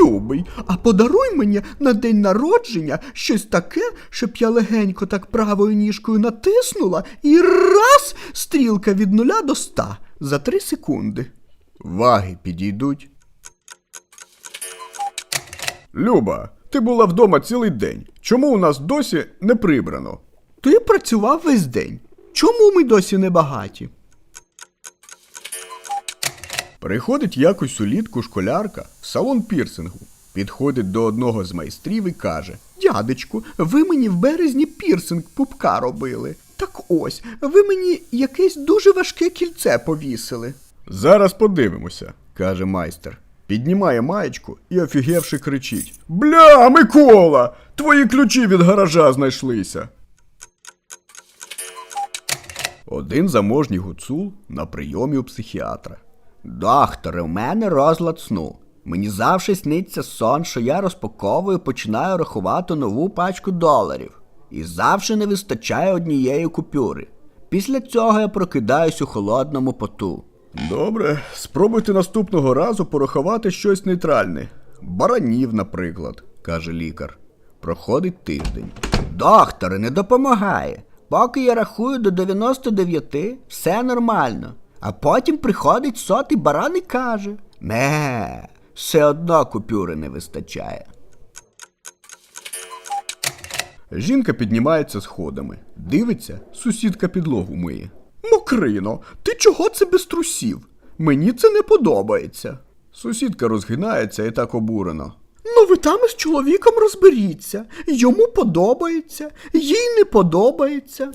любий, а подаруй мені на день народження щось таке, щоб я легенько так правою ніжкою натиснула і раз стрілка від нуля до ста за три секунди. Ваги підійдуть. Люба, ти була вдома цілий день. Чому у нас досі не прибрано? Ти працював весь день. Чому ми досі не багаті? Приходить якось улітку школярка в салон пірсингу. Підходить до одного з майстрів і каже: Дядечку, ви мені в березні пірсинг пупка робили. Так ось, ви мені якесь дуже важке кільце повісили. Зараз подивимося, каже майстер. Піднімає маєчку і офігевши кричить: Бля, Микола! Твої ключі від гаража знайшлися. Один заможній гуцул на прийомі у психіатра. Докторе, у мене розлад сну. Мені завжди сниться сон, що я розпаковую і починаю рахувати нову пачку доларів. І завжди не вистачає однієї купюри. Після цього я прокидаюсь у холодному поту. Добре, спробуйте наступного разу порахувати щось нейтральне. Баранів, наприклад, каже лікар. Проходить тиждень. Докторе, не допомагає. Поки я рахую до 99, все нормально. А потім приходить сотий баран і каже: Не, все одно купюри не вистачає. Жінка піднімається сходами. Дивиться, сусідка підлогу миє. Мокрино, ти чого це без трусів? Мені це не подобається. Сусідка розгинається і так обурено. Ну, ви там із чоловіком розберіться. Йому подобається, їй не подобається.